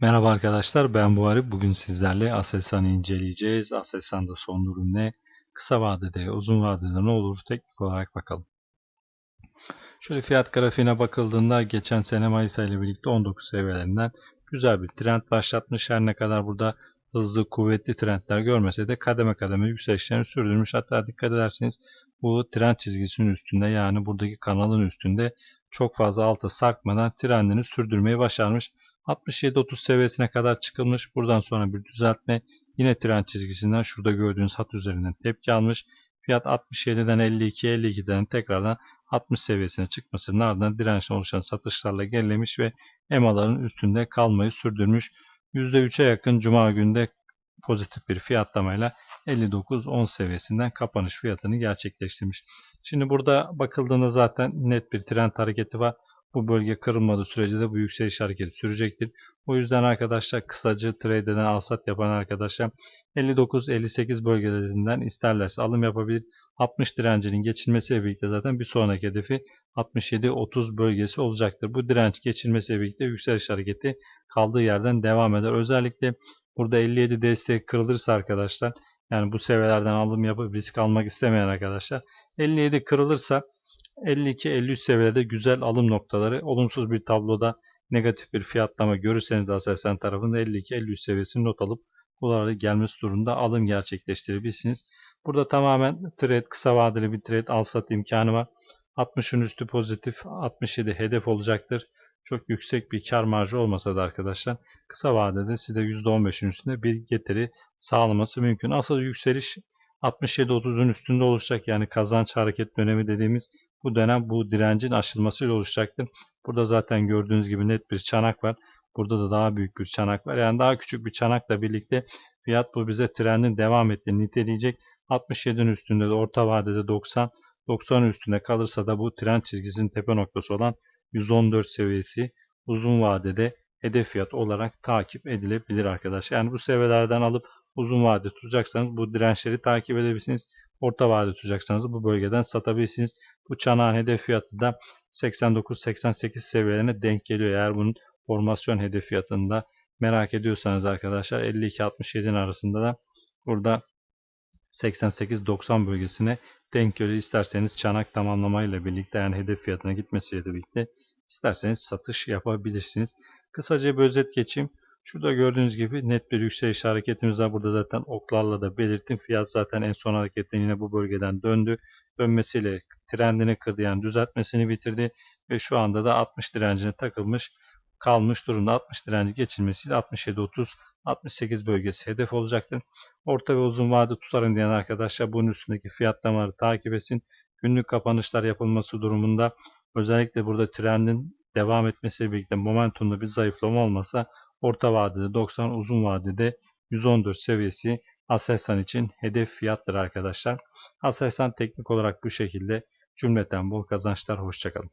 Merhaba arkadaşlar ben Buhari. Bugün sizlerle Aselsan'ı inceleyeceğiz. Aselsan'da son durum ne? Kısa vadede, uzun vadede ne olur teknik olarak bakalım. Şöyle fiyat grafiğine bakıldığında geçen sene Mayıs ayı ile birlikte 19 seviyelerinden güzel bir trend başlatmış. Her ne kadar burada hızlı kuvvetli trendler görmese de kademe kademe yükselişlerini sürdürmüş. Hatta dikkat ederseniz bu trend çizgisinin üstünde yani buradaki kanalın üstünde çok fazla alta sarkmadan trendini sürdürmeyi başarmış. 67-30 seviyesine kadar çıkılmış. Buradan sonra bir düzeltme. Yine trend çizgisinden şurada gördüğünüz hat üzerinden tepki almış. Fiyat 67'den 52, 52'den tekrardan 60 seviyesine çıkmasının ardından dirençle oluşan satışlarla gerilemiş ve EMA'ların üstünde kalmayı sürdürmüş. %3'e yakın Cuma günde pozitif bir fiyatlamayla 59-10 seviyesinden kapanış fiyatını gerçekleştirmiş. Şimdi burada bakıldığında zaten net bir trend hareketi var. Bu bölge kırılmadığı sürece de bu yükseliş hareketi sürecektir. O yüzden arkadaşlar kısacı trade'den alsat yapan arkadaşlar 59-58 bölgelerinden isterlerse alım yapabilir. 60 direncinin geçilmesiyle birlikte zaten bir sonraki hedefi 67-30 bölgesi olacaktır. Bu direnç geçilmesiyle birlikte yükseliş hareketi kaldığı yerden devam eder. Özellikle burada 57 destek kırılırsa arkadaşlar yani bu seviyelerden alım yapıp risk almak istemeyen arkadaşlar 57 kırılırsa 52-53 seviyede güzel alım noktaları. Olumsuz bir tabloda negatif bir fiyatlama görürseniz de Aselsan tarafında 52-53 seviyesini not alıp buralara gelmesi durumunda alım gerçekleştirebilirsiniz. Burada tamamen trade kısa vadeli bir trade al sat imkanı var. 60'ın üstü pozitif 67 hedef olacaktır. Çok yüksek bir kar marjı olmasa da arkadaşlar kısa vadede size %15'in üstünde bir getiri sağlaması mümkün. Asıl yükseliş 67-30'un üstünde oluşacak. Yani kazanç hareket dönemi dediğimiz bu dönem bu direncin aşılmasıyla oluşacaktır. Burada zaten gördüğünüz gibi net bir çanak var. Burada da daha büyük bir çanak var. Yani daha küçük bir çanakla birlikte fiyat bu bize trendin devam ettiğini niteleyecek. 67'nin üstünde de orta vadede 90, 90'ın üstünde kalırsa da bu trend çizgisinin tepe noktası olan 114 seviyesi uzun vadede hedef fiyat olarak takip edilebilir arkadaşlar. Yani bu seviyelerden alıp uzun vade tutacaksanız bu dirençleri takip edebilirsiniz. Orta vade tutacaksanız bu bölgeden satabilirsiniz. Bu çanağın hedef fiyatı da 89-88 seviyelerine denk geliyor. Eğer bunun formasyon hedef fiyatında merak ediyorsanız arkadaşlar 52-67'nin arasında da burada 88-90 bölgesine denk geliyor. İsterseniz çanak tamamlamayla birlikte yani hedef fiyatına gitmesiyle birlikte isterseniz satış yapabilirsiniz. Kısaca bir özet geçeyim. Şurada gördüğünüz gibi net bir yükseliş hareketimiz var. Burada zaten oklarla da belirttim. Fiyat zaten en son hareketten yine bu bölgeden döndü. Dönmesiyle trendini kırdı yani düzeltmesini bitirdi. Ve şu anda da 60 direncine takılmış kalmış durumda 60 direnci geçilmesiyle 67-30 68 bölgesi hedef olacaktır. Orta ve uzun vade tutarın diyen arkadaşlar bunun üstündeki fiyatlamaları takip etsin. Günlük kapanışlar yapılması durumunda özellikle burada trendin devam etmesiyle birlikte momentumda bir zayıflama olmasa orta vadede 90 uzun vadede 114 seviyesi Aselsan için hedef fiyattır arkadaşlar. Aselsan teknik olarak bu şekilde cümleten bol kazançlar. Hoşçakalın.